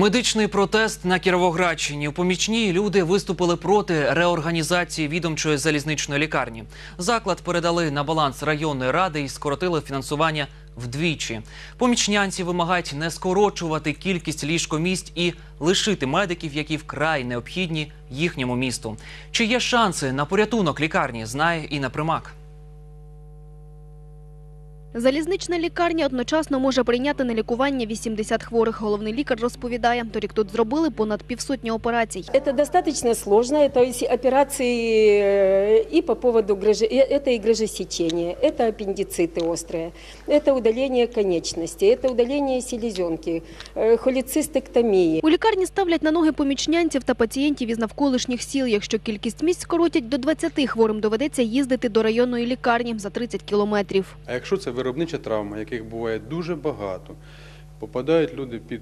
Медичний протест на Кіровоградщині. У помічній люди виступили проти реорганізації відомчої залізничної лікарні. Заклад передали на баланс районної ради і скоротили фінансування вдвічі. Помічнянці вимагають не скорочувати кількість ліжкомість і лишити медиків, які вкрай необхідні їхньому місту. Чи є шанси на порятунок лікарні? Знає Інна Примак. Залізнична лікарня одночасно може прийняти на лікування 80 хворих. Головний лікар розповідає, торік тут зробили понад півсотні операцій. Это достаточно сложно, это и операции э, и по поводу грыжи, э, это и грыжесечение, это аппендициты острые, это удаление конечности, это удаление селезенки, э, холецистектомии. У лікарні ставлять на ноги помічнянців та пацієнтів із навколишніх сіл. Якщо кількість місць скоротять до 20, хворим доведеться їздити до районної лікарні за 30 кілометрів. А якщо це виробнича травма, яких буває дуже багато, попадають люди під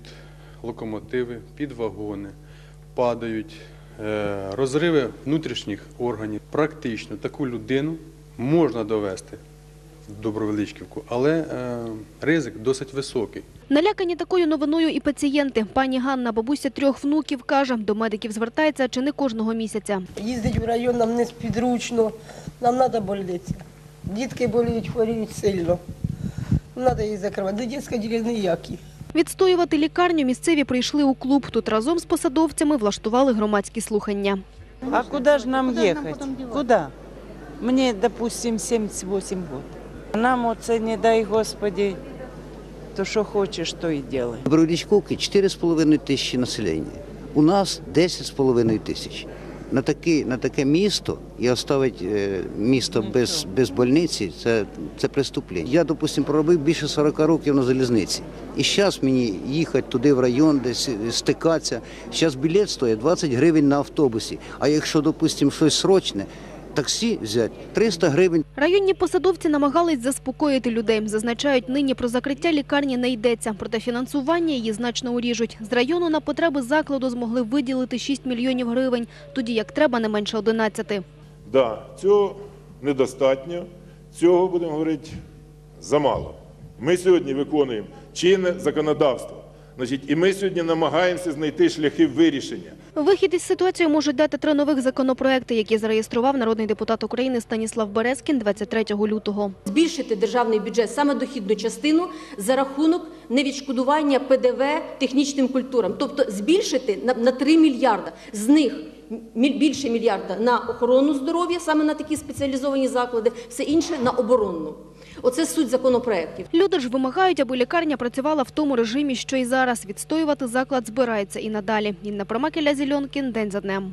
локомотиви, під вагони, падають, е, розриви внутрішніх органів. Практично таку людину можна довести в Добровеличківку, але е, ризик досить високий. Налякані такою новиною і пацієнти. Пані Ганна, бабуся трьох внуків, каже, до медиків звертається чи не кожного місяця. Їздить в район нам не спідручно, нам треба больниця. Дітки боліють, хворіють сильно. Треба їх закривати. До дітської ділянки ніякі. Відстоювати лікарню місцеві прийшли у клуб. Тут разом з посадовцями влаштували громадські слухання. А куда же нам ехать? Куда? Мне, допустим, 78 год. Нам оце не дай Господи, то що хочеш, то і делай. В Бродічковці 4,5 тисячі населення. У нас 10,5 тисяч. На таке, на таке місто і оставити е, місто без, без больниці це, це преступлення. Я, допустимо, проробив більше 40 років на залізниці. І зараз мені їхати туди в район, десь е, стикатися. Зараз білет стоїть 20 гривень на автобусі. А якщо, допустимо, щось срочне, таксі взяти 300 гривень. Районні посадовці намагались заспокоїти людей. Зазначають, нині про закриття лікарні не йдеться. Проте фінансування її значно уріжуть. З району на потреби закладу змогли виділити 6 мільйонів гривень, тоді як треба не менше 11. Да, цього недостатньо, цього, будемо говорити, замало. Ми сьогодні виконуємо чинне законодавство. Значить, і ми сьогодні намагаємося знайти шляхи вирішення. Вихід із ситуації можуть дати три нових законопроекти, які зареєстрував народний депутат України Станіслав Березкін 23 лютого. збільшити державний бюджет саме дохідну частину за рахунок невідшкодування ПДВ технічним культурам, тобто збільшити на, на 3 мільярда. З них більше мільярда на охорону здоров'я, саме на такі спеціалізовані заклади, все інше на оборонну. Оце суть законопроєктів. Люди ж вимагають, аби лікарня працювала в тому режимі, що і зараз. Відстоювати заклад збирається і надалі. Інна Промакеля Зільонкін. День за днем.